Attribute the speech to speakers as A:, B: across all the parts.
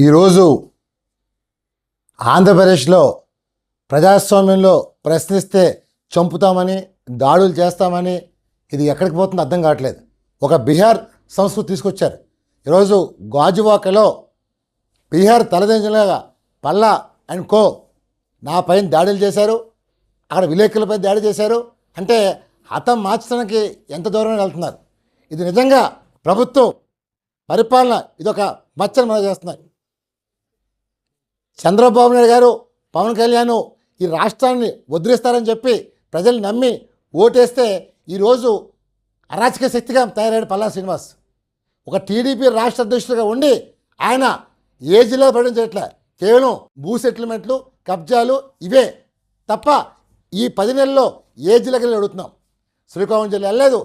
A: ఈరోజు ఆంధ్రప్రదేశ్లో ప్రజాస్వామ్యంలో ప్రశ్నిస్తే చంపుతామని దాడులు చేస్తామని ఇది ఎక్కడికి పోతుందో అర్థం కావట్లేదు. ఒక బీహార్ సంస్కృతి తీసుకొచ్చారు. ఈరోజు గాజువాకలో బీహార్ తలదించలేగా పల్లా అండ్ కో నా పైన దాడులు చేశారు. అక్కడ విలేకరులపై దాడి చేశారు. అంటే హతం మార్చడానికి ఎంత దూరం వెళ్తున్నారు? ఇది నిజంగా ప్రభుత్వం పరిపాలన ఇదొక మచ్చలు మనం చేస్తున్నారు చంద్రబాబు నాయుడు గారు పవన్ కళ్యాణ్ ఈ రాష్ట్రాన్ని వదిలేస్తారని చెప్పి ప్రజలు నమ్మి ఓటేస్తే ఈరోజు అరాచక శక్తిగా తయారయ్యాడు పల్లా శ్రీనివాస్. ఒక టీడీపీ రాష్ట్ర అధ్యక్షుడిగా ఉండి ఆయన ఏ జిల్లా పడించట్లే కేవలం భూ సెటిల్మెంట్లు కబ్జాలు ఇవే తప్ప ఈ పది నెలల్లో ఏ జిల్లాకి వెళ్ళి అడుగుతున్నాం? శ్రీకాకుళం జిల్లా వెళ్ళలేదు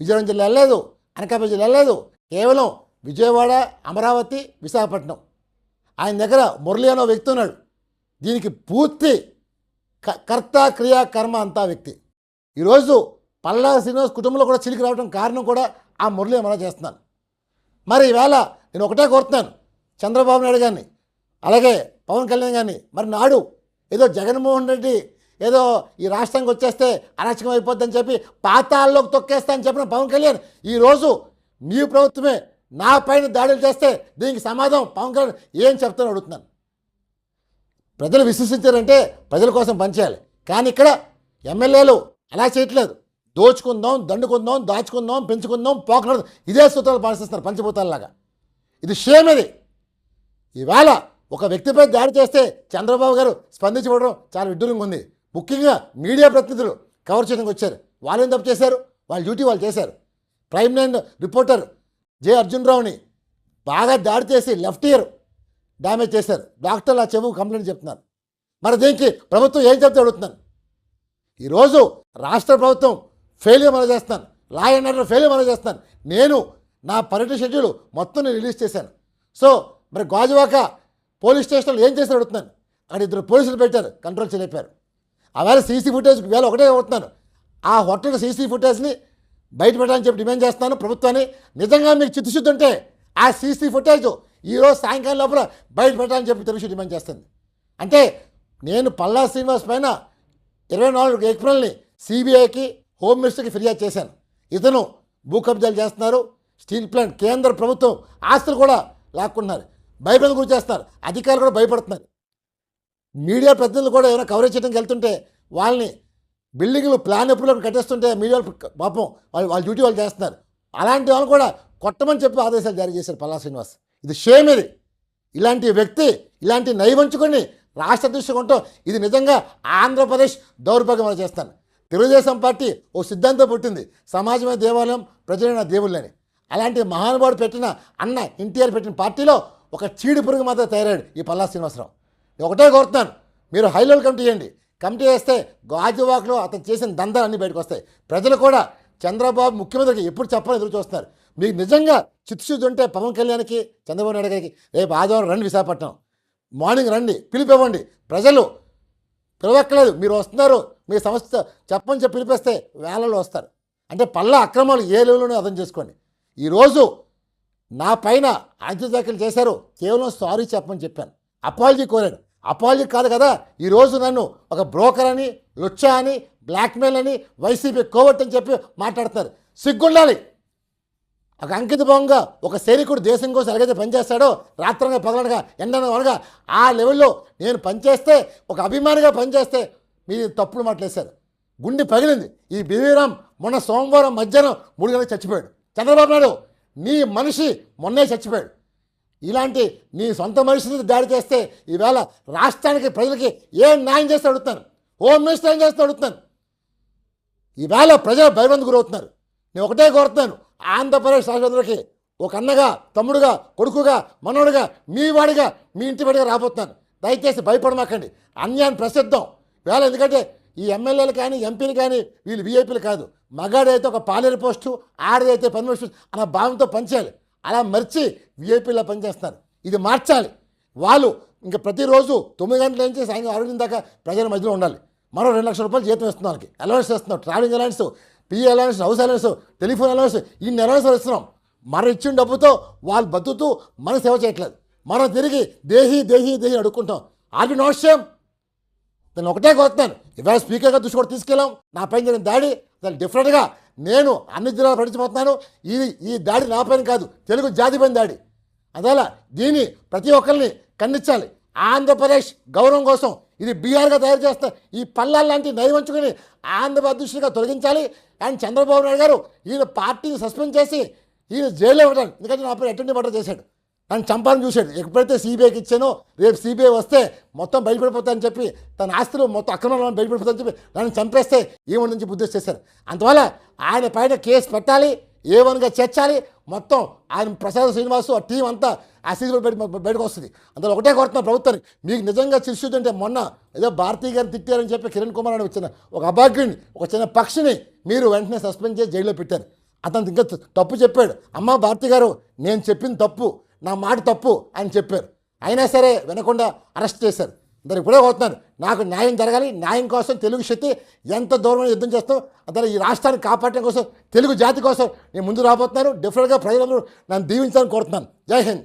A: విజయనగరం జిల్లా వెళ్ళలేదు అనకాపల్లి జిల్లా వెళ్ళలేదు. కేవలం విజయవాడ అమరావతి విశాఖపట్నం. ఆయన దగ్గర మురళి అనే వ్యక్తి ఉన్నాడు. దీనికి పూర్తి క- కర్త క్రియా కర్మ అంతా వ్యక్తి. ఈరోజు పల్లా శ్రీనివాస్ కుటుంబంలో కూడా చిలికి రావడం కారణం కూడా ఆ మురళి అమలా చేస్తున్నాను మరి ఈవేళ నేను ఒకటే కోరుతున్నాను. చంద్రబాబు నాయుడు గారిని అలాగే పవన్ కళ్యాణ్ గారిని మరి నాడు ఏదో జగన్మోహన్ రెడ్డి ఏదో ఈ రాష్ట్రానికి వచ్చేస్తే అరాచకం అయిపోద్దని చెప్పి పాతాల్లోకి తొక్కేస్తా అని చెప్పిన పవన్ కళ్యాణ్ ఈరోజు మీ ప్రభుత్వమే నా పైన దాడులు చేస్తే దీనికి సమాధానం పవన్ కళ్యాణ్ ఏం చెప్తానో అడుగుతున్నాను. ప్రజలు విశ్వసించారంటే ప్రజల కోసం పనిచేయాలి కానీ ఇక్కడ ఎమ్మెల్యేలు అలా చేయట్లేదు. దోచుకుందాం దండుకుందాం దాచుకుందాం పెంచుకుందాం పోకూడదు ఇదే సూత్రాలు పాటిస్తున్నారు పంచభూతాలలాగా. ఇది షేమ్ ఇది. ఇవాళ ఒక వ్యక్తిపై దాడి చేస్తే చంద్రబాబు గారు స్పందించబడడం చాలా విడ్డూరంగా ఉంది. ముఖ్యంగా మీడియా ప్రతినిధులు కవర్ చేయడానికి వచ్చారు. వాళ్ళు ఏం తప్పు చేశారు? వాళ్ళ డ్యూటీ వాళ్ళు చేశారు. Prime nine reporter J Arjun రావుని బాగా దాడి చేసి లెఫ్ట్ ఇయర్ డ్యామేజ్ చేశారు. డాక్టర్లు ఆ చెవు కంప్లైంట్ చెప్తున్నారు. మరి దీనికి ప్రభుత్వం ఏం చెప్తే అడుగుతున్నాను ఈరోజు రాష్ట్ర ప్రభుత్వం ఫెయిల్యూర్ మనం చేస్తాను లా అండ్ ఆర్డర్ ఫెయిల్యూర్ మనం చేస్తాను నేను నా పర్యటన షెడ్యూల్ మొత్తం నేను రిలీజ్ చేశాను. సో మరి గాజువాక పోలీస్ స్టేషన్లో ఏం చేశారు అడుగుతున్నాను అక్కడ ఇద్దరు పోలీసులు పెట్టారు. కంట్రోల్ చేయలేపారు. ఆవేళ సీసీ ఫుటేజ్ వేళ ఒకటే అవుతున్నాను ఆ హోటల్ సీసీ ఫుటేజ్ని బయటపెట్టాలని చెప్పి డిమాండ్ చేస్తాను ప్రభుత్వాన్ని నిజంగా మీకు చిత్తశుద్ధి ఉంటే ఆ సీసీ ఫుటేజ్ ఈరోజు సాయంకాలం లోపల బయటపెట్టాలని చెప్పి తెలుసు డిమాండ్ చేస్తుంది. అంటే నేను పల్లా శ్రీనివాస్ పైన ఇరవై నాలుగు ఏప్రిల్ని సిబిఐకి హోమ్ మినిస్టర్కి ఫిర్యాదు చేశాను. ఇతను భూ కబ్జాలు చేస్తున్నారు. స్టీల్ ప్లాంట్ కేంద్ర ప్రభుత్వం ఆస్తులు కూడా లాక్కుంటున్నారు. భయపడి గురి చేస్తున్నారు. అధికారులు కూడా భయపడుతున్నారు. మీడియా ప్రతినిధులు కూడా ఏమైనా కవరేజ్ చేయడానికి వెళ్తుంటే వాళ్ళని బిల్డింగ్లు ప్లాన్ ఎప్పుడు కట్టేస్తుంటే మీడియా పాపం వాళ్ళు వాళ్ళ డ్యూటీ వాళ్ళు చేస్తున్నారు. అలాంటి వాళ్ళు కూడా కొట్టమని చెప్పి ఆదేశాలు జారీ చేశారు పల్లా శ్రీనివాస్. ఇది షేమ్ ఇది. ఇలాంటి వ్యక్తి ఇలాంటి నైవంచుకొని రాష్ట్ర దృష్టిగా ఉండటం ఇది నిజంగా ఆంధ్రప్రదేశ్ దౌర్భాగ్యం చేస్తాను. తెలుగుదేశం పార్టీ ఓ సిద్ధాంతం పుట్టింది. సమాజమే దేవాలయం ప్రజలైన దేవుళ్ళని అలాంటి మహానుభావుడు పెట్టిన అన్న ఎన్టీఆర్ పెట్టిన పార్టీలో ఒక చీడి పురుగు మాత్రం తయారాడు ఈ పల్లా శ్రీనివాసరావు. ఒకటే కోరుతున్నాను. మీరు హై లెవెల్ కమిటీ చేయండి. కమిటీ వేస్తే గాజువాక్లో అతను చేసిన దందాలన్నీ బయటకు వస్తాయి. ప్రజలు కూడా చంద్రబాబు ముఖ్యమంత్రికి ఎప్పుడు చెప్పని ఎదురు చూస్తున్నారు. మీకు నిజంగా చిత్తశుద్ధి ఉంటే పవన్ కళ్యాణ్కి చంద్రబాబు నాయుడు గారికి రేపు ఆదివారం రండి విశాఖపట్నం. మార్నింగ్ రండి పిలిపివ్వండి. ప్రజలు పిలవక్కలేదు మీరు వస్తున్నారు మీ సంస్థ చెప్పని చెప్పి పిలిపిస్తే వేలలో వస్తారు. అంటే పళ్ళ అక్రమాలు ఏ లెవెల్లోనే అర్థం చేసుకోండి. ఈరోజు నా పైన అంత్యదాఖలు చేశారు కేవలం సారీ చెప్పమని చెప్పాను. అపాలజీ కోరాను అపాలజీ కాదు కదా. ఈరోజు నన్ను ఒక బ్రోకర్ అని లుచ్చా అని బ్లాక్మెయిల్ అని వైసీపీ కోవట్ అని చెప్పి మాట్లాడతారు సిగ్గుండాలి. ఒక అంకిత భావంగా ఒక సైనికుడు దేశం కోసం ఎలాగైతే పనిచేస్తాడో రాత్రంగా పగలనగా ఎండనగా ఆ లెవెల్లో నేను పనిచేస్తే ఒక అభిమానిగా పనిచేస్తే మీరు తప్పుడు మాట్లాడేశారు గుండె పగిలింది. ఈ బివీరామ్ మొన్న సోమవారం మధ్యాహ్నం మూడు గంటలకు చచ్చిపోయాడు. చంద్రబాబు నాయుడు నీ మనిషి మొన్నే చచ్చిపోయాడు. ఇలాంటి నీ సొంత మనిషిని దాడి చేస్తే ఈవేళ రాష్ట్రానికి ప్రజలకి ఏం న్యాయం చేస్తే అడుగుతాను హోమ్ మినిస్టర్ ఏం చేస్తే అడుగుతాను ఈవేళ ప్రజలు భయబంధు గురవుతున్నారు. నేను ఒకటే కోరుతున్నాను ఆంధ్రప్రదేశ్ రాష్ట్రంలోకి ఒక అన్నగా తమ్ముడుగా కొడుకుగా మనవడుగా మీ వాడిగా మీ ఇంటి వాడిగా రాబోతున్నాను దయచేసి భయపడమాకండి. అన్యాన్ని ప్రసిద్ధం. వేళ ఎందుకంటే ఈ ఎమ్మెల్యేలు కానీ ఎంపీలు కానీ వీళ్ళు వీఐపీలు కాదు. మగాడైతే ఒక పాలేరు పోస్టు ఆడదైతే పని పోస్టు అన్న భావంతో పనిచేయాలి. అలా మర్చి వీఐపీలో పనిచేస్తారు ఇది మార్చాలి. వాళ్ళు ఇంకా ప్రతిరోజు తొమ్మిది గంటల నుంచి సాయంత్రం ఆరు గంటల దాకా ప్రజల మధ్యలో ఉండాలి. మరో రెండు లక్షల రూపాయలు జీతం ఇస్తున్నాం వాళ్ళకి. అలవెన్స్ ఇస్తున్నాం travelling allowance PA allowance house allowance telephone allowance ఇన్ని అలవెన్స్ ఇస్తున్నాం మనం ఇచ్చిన డబ్బుతో వాళ్ళు బతుకుతూ మన సేవ చేయట్లేదు. మనం తిరిగి దేహి దేహి దేహి అడుక్కుంటాం. ఆర్ బి నాట్ సేమ్ నేను ఒకటే కోరుతున్నాను. ఇవాళ స్పీకర్గా దృష్టి కూడా తీసుకెళ్ళాం. నా పైన జరిగిన దాడి అసలు డిఫరెంట్గా నేను అన్ని జిల్లాలు పడిచిపోతున్నాను ఇది ఈ దాడి నా పైన కాదు. తెలుగు జాతి పైన దాడి. అందువల్ల దీన్ని ప్రతి ఒక్కరిని ఖండించాలి. ఆంధ్రప్రదేశ్ గౌరవం కోసం ఇది బీఆర్గా తయారు చేస్తే ఈ పల్లాలు లాంటి నైవంచుకుని ఆంధ్ర అధ్యక్షుడిగా తొలగించాలి. అండ్ చంద్రబాబు నాయుడు గారు ఈయన పార్టీని సస్పెండ్ చేసి ఈయన జైల్లో ఇవ్వడానికి ఎందుకంటే నా పేరు అటెండ్ మర్డర్ చేశాడు. నన్ను చంపాలని చూశాడు. ఎప్పుడైతే సిబిఐకి ఇచ్చానో రేపు సిబిఐ వస్తే మొత్తం బయటపడిపోతాయని చెప్పి తన ఆస్తులు మొత్తం అక్రమంలో బయటపడిపోతాయని చెప్పి నన్ను చంపేస్తే ఈవెన్ నుంచి బుద్ధి చేశారు అందువల్ల ఆయన పైన కేసు పెట్టాలి ఏవన్గా చేర్చాలి మొత్తం ఆయన ప్రసాద్ శ్రీనివాసు ఆ టీం అంతా ఆ అసీజులు బయట బయటకు వస్తుంది. అందులో ఒకటే కోరుతున్నా ప్రభుత్వానికి మీకు నిజంగా చిరుశుద్ధి అంటే మొన్న ఏదో భారతీయ గారిని తిట్టారని చెప్పి కిరణ్ కుమార్ అని వచ్చిన ఒక అభాగ్యుడిని ఒక చిన్న పక్షిని మీరు వెంటనే సస్పెండ్ చేసి జైల్లో పెట్టారు. అతను ఇంకా తప్పు చెప్పాడు. అమ్మ భారతి గారు నేను చెప్పింది తప్పు. నా మాట తప్పు అని చెప్పారు. అయినా సరే వినకుండా అరెస్ట్ చేశారు. దాన్ని ఇప్పుడే పోతున్నారు నాకు న్యాయం జరగాలి న్యాయం కోసం తెలుగు శక్తి ఎంత దూరమైన యుద్ధం చేస్తాం దాని ఈ రాష్ట్రాన్ని కాపాడటం కోసం తెలుగు జాతి కోసం నేను ముందు రాబోతున్నాను. డిఫరెంట్గా ప్రజలందరూ నన్ను దీవించాలని కోరుతున్నాను. జై హింద్.